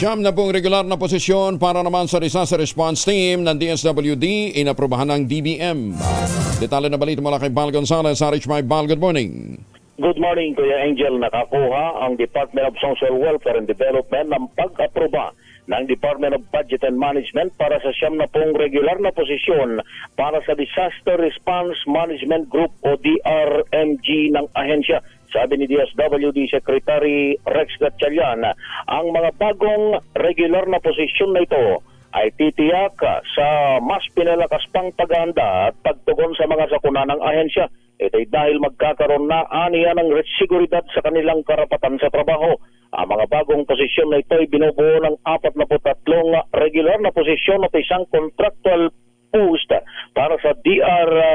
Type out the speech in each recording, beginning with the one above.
Siyam na pong regular na posisyon para naman sa disaster response team ng DSWD inaprubahan ng DBM. Detalye na balita mula kay Bal Gonzalez My Bal. Good morning. Good morning, Kuya Angel. Nakakuha ang Department of Social Welfare and Development ng pag-aproba ng Department of Budget and Management para sa siyam na pong regular na posisyon para sa Disaster Response Management Group o DRMG ng ahensya. Sabi ni DSWD Secretary Rex Gatchalian, ang mga bagong regular na posisyon na ito ay titiyak sa mas pinalakas pang paghahanda at pagtugon sa mga sakuna ng ahensya. Ito ay dahil magkakaroon na aniya ng seguridad sa kanilang karapatan sa trabaho. Ang mga bagong posisyon na ito ay binubuo ng 43 regular na posisyon at isang contractual post para sa o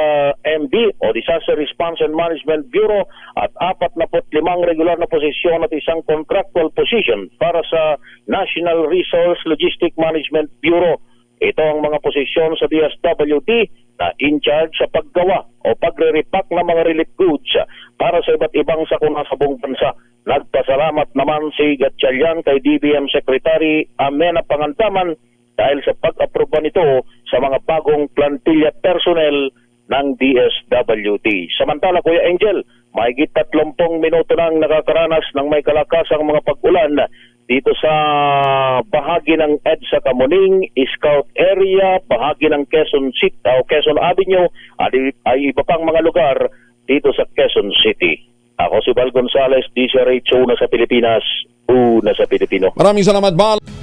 Disaster Response and Management Bureau at 45 regular na posisyon at isang contractual position para sa National Resource Logistic Management Bureau. Ito ang mga posisyon sa DSWD na in charge sa paggawa o pagre-repack ng mga relief goods para sa iba't ibang sakuna sa buong bansa. Nagpasalamat naman si Gatchalian kay DBM Secretary Amena Pangandaman dahil sa pag-aproba nito sa mga bagong plantilla personnel ng DSWD. Samantala, Kuya Angel, mahigit 30 minuto nang nakakaranas ng may kalakasang mga pag-ulan dito sa bahagi ng EDSA Kamuning, Scout Area, bahagi ng Quezon City o Quezon Avenue at ay iba pang mga lugar dito sa Quezon City. Ako si Val Gonzales, DCRH, una sa Pilipinas, una sa Pilipino. Maraming salamat, Bal.